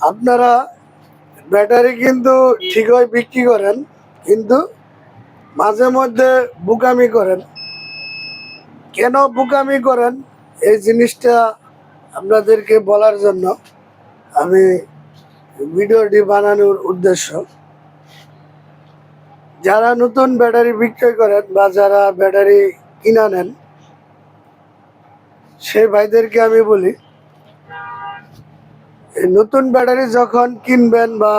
আপনারা ব্যাটারি কিন্তু ঠিকই বিক্রি করেন, কিন্তু মাঝে মধ্যে বুকামি করেন। কেন বুকামি করেন? এই জিনিসটা আপনাদেরকে বলার জন্য আমি ভিডিওটি বানানোর উদ্দেশ্য। যারা নতুন ব্যাটারি বিক্রয় করেন বা যারা ব্যাটারি কিনা নেন, সেই ভাইদেরকে আমি বলি নতুন ব্যাটারি যখন কিনবেন বা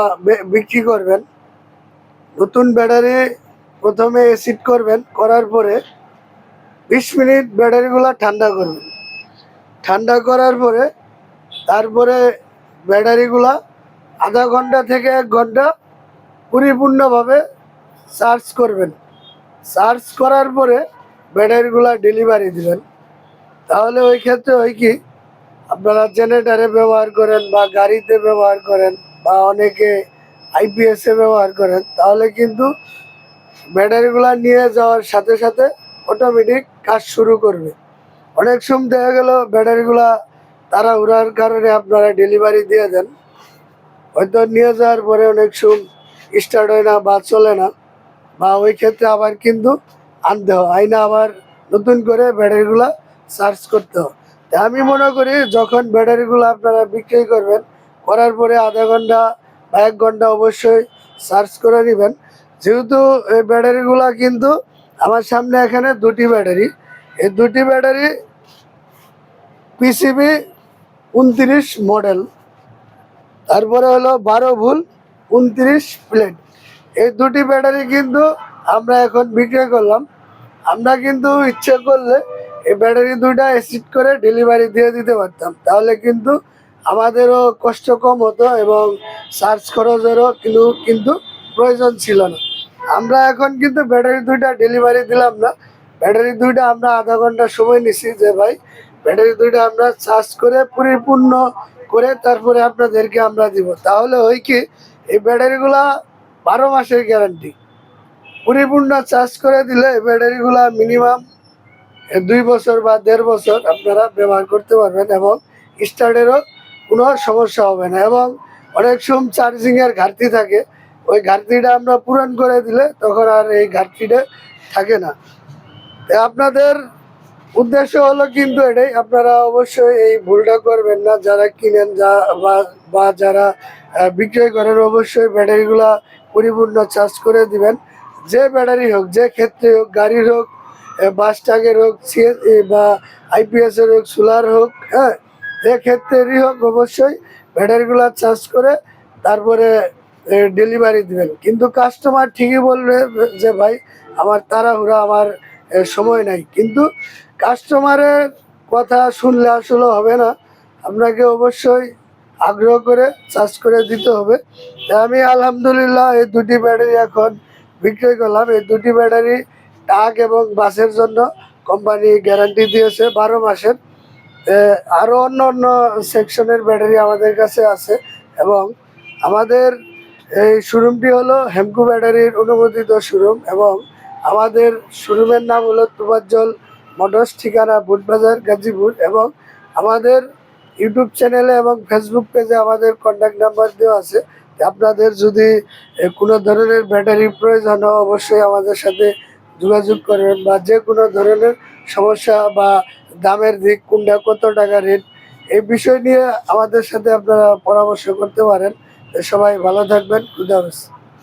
বিক্রি করবেন, নতুন ব্যাটারি প্রথমে এসিড করবেন, করার পরে বিশ মিনিট ব্যাটারিগুলো ঠান্ডা করবেন। ঠান্ডা করার পরে তারপরে ব্যাটারিগুলা আধা ঘণ্টা থেকে এক ঘণ্টা পরিপূর্ণভাবে চার্জ করবেন। চার্জ করার পরে ব্যাটারিগুলা ডেলিভারি দিবেন। তাহলে ওই ক্ষেত্রে হয় কি আপনারা জেনারেটারে ব্যবহার করেন বা গাড়িতে ব্যবহার করেন বা অনেকে আইপিএসে ব্যবহার করেন, তাহলে কিন্তু ব্যাটারিগুলা নিয়ে যাওয়ার সাথে সাথে অটোমেটিক কাজ শুরু করবে। অনেক সময় দেখা গেল ব্যাটারিগুলা তারা উড়ার কারণে আপনারা ডেলিভারি দিয়ে দেন। হয়তো নিয়ে যাওয়ার পরে অনেক সময় স্টার্ট হয় না বা চলে না, বা ওই ক্ষেত্রে আবার কিন্তু আনতে হয়। আইনা আবার নতুন করে ব্যাটারিগুলা চার্জ করতে হয়। আমি মনে করি যখন ব্যাটারিগুলো আপনারা বিক্রি করবেন, করার পরে আধা ঘণ্টা বা এক ঘণ্টা অবশ্যই সার্চ করে নেবেন যেহেতু এই ব্যাটারিগুলা কিন্তু আমার সামনে এখানে দুটি ব্যাটারি। এই দুটি ব্যাটারি পিসিবি উনত্রিশ মডেল তারপরে হলো বারো ভুল উনত্রিশ প্লেট এই দুটি ব্যাটারি কিন্তু আমরা এখন বিক্রি করলাম। আমরা কিন্তু ইচ্ছে করলে এই ব্যাটারি দুইটা অ্যাসিড করে ডেলিভারি দিয়ে দিতে পারতাম। তাহলে কিন্তু আমাদেরও কষ্ট কম হতো এবং চার্জ খরচেরও কিন্তু কিন্তু প্রয়োজন ছিল না। আমরা এখন কিন্তু ব্যাটারি দুইটা ডেলিভারি দিলাম না। ব্যাটারি দুইটা আমরা আধা ঘণ্টা সময় নিছি যে ভাই, ব্যাটারি দুইটা আমরা চার্জ করে পরিপূর্ণ করে তারপরে আপনাদেরকে আমরা দিব। তাহলে ওই কি, এই ব্যাটারিগুলা বারো মাসের গ্যারান্টি পরিপূর্ণ চার্জ করে দিলে ব্যাটারিগুলা মিনিমাম দুই বছর বা দেড় বছর আপনারা ব্যবহার করতে পারবেন এবং স্টার্টেরও কোনো সমস্যা হবে না এবং অনেক সময় চার্জিংয়ের ঘাটতি থাকে। ওই ঘাটতিটা আমরা পূরণ করে দিলে তখন আর এই ঘাটতিটা থাকে না। আপনাদের উদ্দেশ্য হলো কিন্তু এটাই, আপনারা অবশ্যই এই ভুলটা করবেন না। যারা কিনেন যা বা- যারা বিক্রয় করেন অবশ্যই ব্যাটারিগুলা পরিপূর্ণ চার্জ করে দিবেন। যে ব্যাটারি হোক, যে ক্ষেত্রে হোক, গাড়ির হোক বাস ট্রাকের হোক সিএসি বা আইপিএস এর হোক, সোলার হোক হ্যাঁ যে ক্ষেত্রেরই হোক, অবশ্যই ব্যাটারিগুলো চার্জ করে তারপরে ডেলিভারি দিবেন। কিন্তু কাস্টমার ঠিকই বলবে যে, ভাই, আমার তাড়াহুড়া, আমার সময় নাই। কিন্তু কাস্টমারের কথা শুনলে আসলে হবে না। আপনাকে অবশ্যই আগ্রহ করে চার্জ করে দিতে হবে। আমি আলহামদুলিল্লাহ এই দুটি ব্যাটারি এখন বিক্রয় করলাম। এই দুটি ব্যাটারি ট্রাক এবং বাসের জন্য কোম্পানি গ্যারান্টি দিয়েছে বারো মাসের। আরও অন্য অন্য সেকশনের ব্যাটারি আমাদের কাছে আছে এবং আমাদের এই শোরুমটি হলো হেমকু ব্যাটারির অনুমোদিত শোরুম এবং আমাদের শোরুমের নাম হলো তুবাজ্জল মোটরস, ঠিকানা বুটবাজার, গাজীপুর এবং আমাদের ইউটিউব চ্যানেলে এবং ফেসবুক পেজে আমাদের কন্ট্যাক্ট নাম্বার দেওয়া আছে। আপনাদের যদি কোনো ধরনের ব্যাটারি প্রয়োজন অবশ্যই আমাদের সাথে যোগাযোগ করবেন বা যে কোনো ধরনের সমস্যা বা দামের দিক, কোনটা কত টাকা রেট, এই বিষয় নিয়ে আমাদের সাথে আপনারা পরামর্শ করতে পারেন। সবাই ভালো থাকবেন। খুদা হাফেজ।